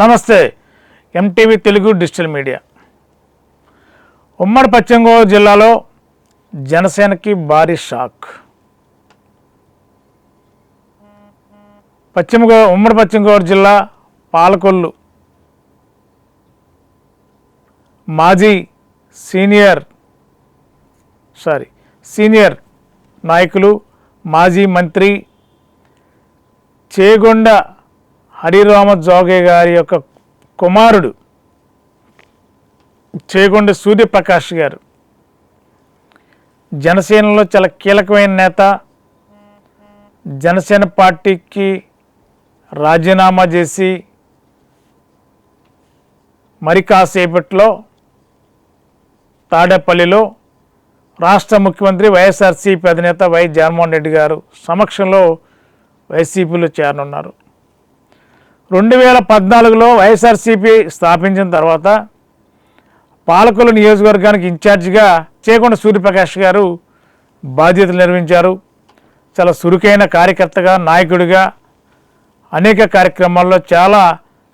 నమస్తే. MTV Telugu digital media. ఉమ్మడి పశ్చిమ గోదావరి జిల్లాలో జనసేనకి భారీ షాక్. పశ్చిమ గో ఉమ్మడి పశ్చిమ గోదావరి జిల్లా పాలకొల్లు. మాజీ సీనియర్ సారీ సీనియర్ నాయకులు మాజీ మంత్రి చేగొండ హరిరామ జోగే గారి యొక్క కుమారుడు చేగొండ సూర్యప్రకాష్ గారు. జనసేనలో చాలా కీలకమైన నేత. జనసేన పార్టీకి రాజీనామా చేసి మరి కాసేపట్లో తాడేపల్లిలో రాష్ట్ర ముఖ్యమంత్రి వైఎస్ఆర్సీపీ అధినేత వై జగన్మోహన్ రెడ్డి గారు సమక్షంలో వైసీపీలో చేరనున్నారు. రెండు వేల పద్నాలుగులో వైఎస్ఆర్సీపీ స్థాపించిన తర్వాత పాలకుల నియోజకవర్గానికి ఇన్ఛార్జిగా చేకొండ సూర్యప్రకాష్ గారు బాధ్యతలు నిర్వహించారు. చాలా చురుకైన కార్యకర్తగా నాయకుడిగా అనేక కార్యక్రమాల్లో చాలా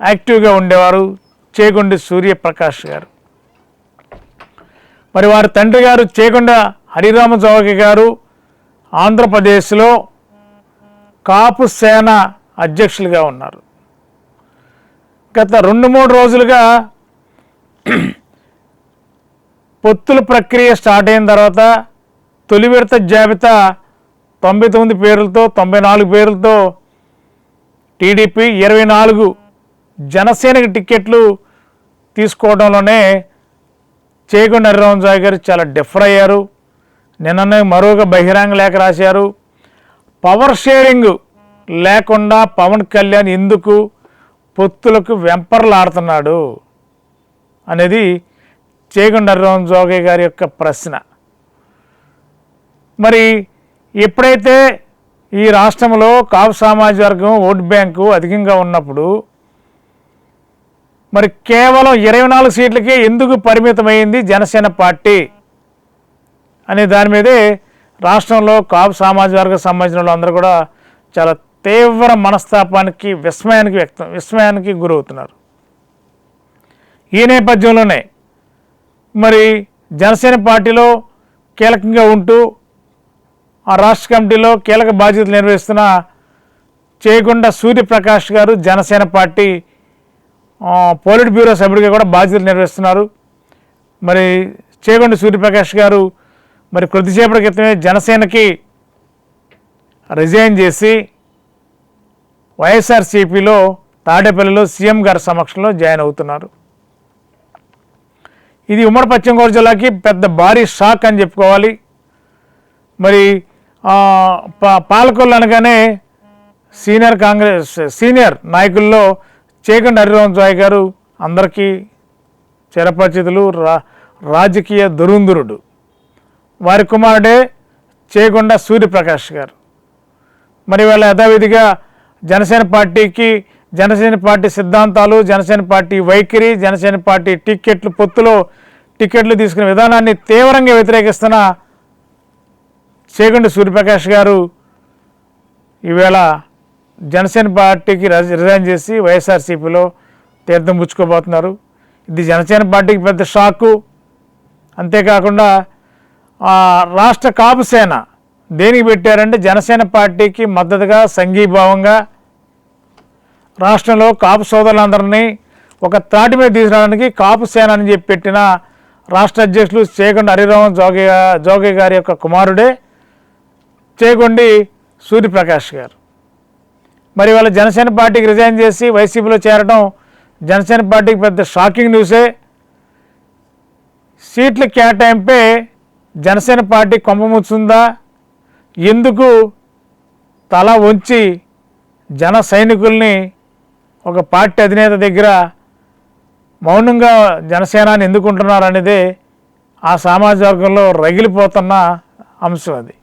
యాక్టివ్గా ఉండేవారు చేకొండ సూర్యప్రకాష్ గారు. మరి వారి తండ్రి గారు చేకొండ హరిరామ జోగి గారు ఆంధ్రప్రదేశ్లో కాపు సేన అధ్యక్షులుగా ఉన్నారు. గత రెండు మూడు రోజులుగా పొత్తుల ప్రక్రియ స్టార్ట్ అయిన తర్వాత తొలి విడత జాబితా తొంభై తొమ్మిది పేర్లతో తొంభై నాలుగు పేర్లతో టీడీపీ ఇరవై నాలుగు జనసేనకి టిక్కెట్లు తీసుకోవడంలోనే చేయకుండా హరిరామజాయ్ గారు చాలా డిఫర్ అయ్యారు. నిన్ననే మరొక బహిరంగ లేఖ రాశారు. పవర్ షేరింగ్ లేకుండా పవన్ కళ్యాణ్ ఎందుకు పొత్తులకు వెంపర్లాడుతున్నాడు అనేది చేగొండ హరిరామ జోగయ్య గారి యొక్క ప్రశ్న. మరి ఎప్పుడైతే ఈ రాష్ట్రంలో కాపు సామాజిక వర్గం ఓటు బ్యాంకు అధికంగా ఉన్నప్పుడు మరి కేవలం ఇరవై నాలుగు సీట్లకే ఎందుకు పరిమితమైంది జనసేన పార్టీ అనే దాని మీదే రాష్ట్రంలో కాపు సామాజిక వర్గం సంబంధించిన వాళ్ళందరూ కూడా చాలా తీవ్ర మనస్తాపానికి విస్మయానికి వ్యక్తం విస్మయానికి గురవుతున్నారు. ఈ నేపథ్యంలోనే మరి జనసేన పార్టీలో కీలకంగా ఉంటూ ఆ రాష్ట్ర కమిటీలో కీలక బాధ్యతలు నిర్వహిస్తున్న చేయకుండా సూర్యప్రకాష్ గారు జనసేన పార్టీ పోలిట్ బ్యూరో సభ్యుడిగా కూడా బాధ్యతలు నిర్వహిస్తున్నారు. మరి చేగొండ సూర్యప్రకాష్ గారు మరి కొద్దిసేపటి క్రితమే జనసేనకి రిజైన్ చేసి వైఎస్ఆర్సీపీలో తాడేపల్లిలో సీఎం గారి సమక్షంలో జాయిన్ అవుతున్నారు. ఇది ఉమ్మడి పశ్చిమ గోదావరి జిల్లాకి పెద్ద భారీ షాక్ అని చెప్పుకోవాలి. మరి పా పాలకొల్లు అనగానే సీనియర్ కాంగ్రెస్ సీనియర్ నాయకుల్లో చేకండి హరిరామ్ జాయ్ గారు అందరికీ చిరపరిచితులు రా రాజకీయ దురుందురుడు వారి కుమారుడే చేకొండ సూర్యప్రకాష్ గారు. మరి వాళ్ళ యథావిధిగా జనసేన పార్టీకి జనసేన పార్టీ సిద్ధాంతాలు జనసేన పార్టీ వైఖరి జనసేన పార్టీ టిక్కెట్లు పొత్తులో టిక్కెట్లు తీసుకునే విధానాన్ని తీవ్రంగా వ్యతిరేకిస్తున్న చేగండి సూర్యప్రకాష్ గారు ఈవేళ జనసేన పార్టీకి రిజైన్ చేసి వైఎస్ఆర్సీపీలో తీర్థం పుచ్చుకోబోతున్నారు. ఇది జనసేన పార్టీకి పెద్ద షాకు అంతేకాకుండా రాష్ట్ర కాపు సేన దేనికి పెట్టారంటే జనసేన పార్టీకి మద్దతుగా సంఘీభావంగా రాష్ట్రంలో కాపు సోదరులందరినీ ఒక త్రాటి మీద తీసుకురావడానికి కాపు సేన అని చెప్పి పెట్టిన రాష్ట్ర అధ్యక్షులు చేకొండ హరిరామన్ జోగి జోగి గారి యొక్క కుమారుడే చేకొండి సూర్యప్రకాష్ గారు. మరి వాళ్ళ జనసేన పార్టీకి రిజైన్ చేసి వైసీపీలో చేరడం జనసేన పార్టీకి పెద్ద షాకింగ్ న్యూసే. సీట్ల కేటాయింపే జనసేన పార్టీ కొంపముచ్చుందా ఎందుకు తల వంచి జన సైనికుల్ని ఒక పార్టీ అధినేత దగ్గర మౌనంగా జనసేనాన్ని ఎందుకుంటున్నారు అనేది ఆ సామాజిక వర్గంలో రగిలిపోతున్న అంశం అది.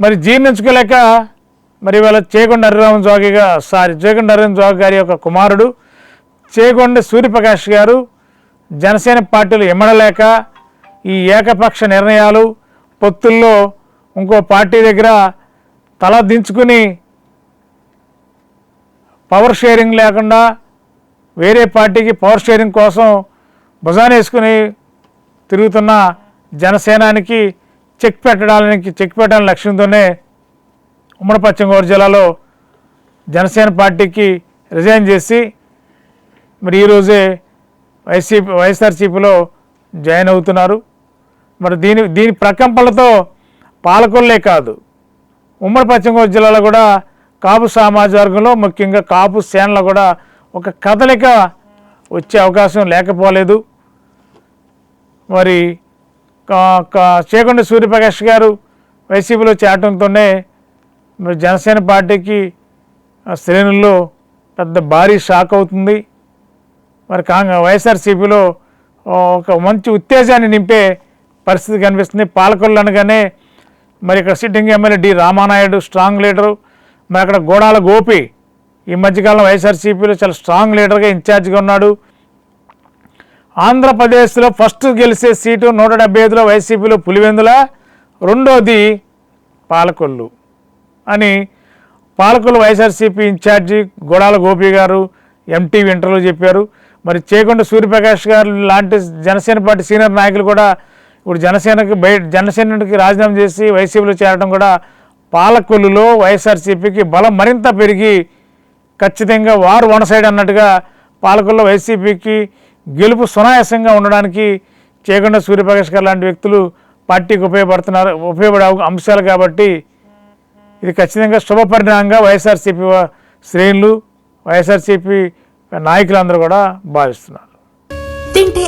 మరి జీర్ణించుకోలేక మరి వాళ్ళ చేకొండ హరిరామ జోగిగా సారీ చేకొండ హరిరామ జోగి గారి యొక్క కుమారుడు చేకొండ సూర్యప్రకాష్ గారు జనసేన పార్టీలు ఇమ్మడలేక ఈ ఏకపక్ష నిర్ణయాలు పొత్తుల్లో ఇంకో పార్టీ దగ్గర తల దించుకుని పవర్ షేరింగ్ లేకుండా వేరే పార్టీకి పవర్ షేరింగ్ కోసం భుజాన వేసుకుని తిరుగుతున్న జనసేనానికి చెక్ పెట్టడానికి చెక్ పెట్టాలని లక్ష్యంతోనే ఉమ్మడి పశ్చిమ గోదావరి జిల్లాలో జనసేన పార్టీకి రిజైన్ చేసి మరి ఈరోజే వైసీపీ వైఎస్ఆర్సీపీలో జాయిన్ అవుతున్నారు. మరి దీని దీని ప్రకంపనలతో పాలకొల్లే కాదు. ఉమ్మడి పశ్చిమ గోదావరి జిల్లాలో కూడా కాపు సామాజిక వర్గంలో ముఖ్యంగా కాపు సేనలో కూడా ఒక కదలిక వచ్చే అవకాశం లేకపోలేదు. మరి కా- చేకొండ సూర్యప్రకాష్ గారు వైసీపీలో చేరటంతోనే మరి జనసేన పార్టీకి శ్రేణుల్లో పెద్ద భారీ షాక్ అవుతుంది. మరి కాంగ్రెస్ వైఎస్ఆర్సీపీలో ఒక మంచి ఉత్తేజాన్ని నింపే పరిస్థితి కనిపిస్తుంది. పాలకొల్లు అనగానే మరి ఇక్కడ sitting MLA D Ramanaidu strong leader మరి అక్కడ గోడాల గోపి. ఈ మధ్యకాలంలో వైఎస్ఆర్సీపీలో చాలా స్ట్రాంగ్ లీడర్గా ఇన్ఛార్జ్గా ఉన్నాడు. ఆంధ్రప్రదేశ్లో ఫస్ట్ గెలిచే సీటు నూట డెబ్బై ఐదులో వైసీపీలో పులివెందుల రెండోది పాలకొల్లు అని పాలకొల్లు వైఎస్ఆర్సీపీ ఇన్ఛార్జి గోడాల గోపి గారు ఎంటీవీ ఇంటర్వ్యూలో చెప్పారు. మరి చేకొండ సూర్యప్రకాష్ గారు లాంటి జనసేన పార్టీ సీనియర్ నాయకులు కూడా ఇప్పుడు జనసేనకి బయట జనసేనకి రాజీనామా చేసి వైసీపీలో చేరడం కూడా పాలకొల్లులో వైఎస్ఆర్సీపీకి బలం మరింత పెరిగి ఖచ్చితంగా వారు వన్ సైడ్ అన్నట్టుగా పాలకొల్లు వైసీపీకి గెలుపు సునాయాసంగా ఉండడానికి చేకొండ సూర్యప్రకాష్ గారు లాంటి వ్యక్తులు పార్టీకి ఉపయోగపడుతున్నారు ఉపయోగపడే అంశాలు కాబట్టి ఇది ఖచ్చితంగా శుభపరిణామంగా వైఎస్ఆర్సీపీ శ్రేణులు వైఎస్ఆర్సీపీ నాయకులందరూ కూడా భావిస్తున్నారు.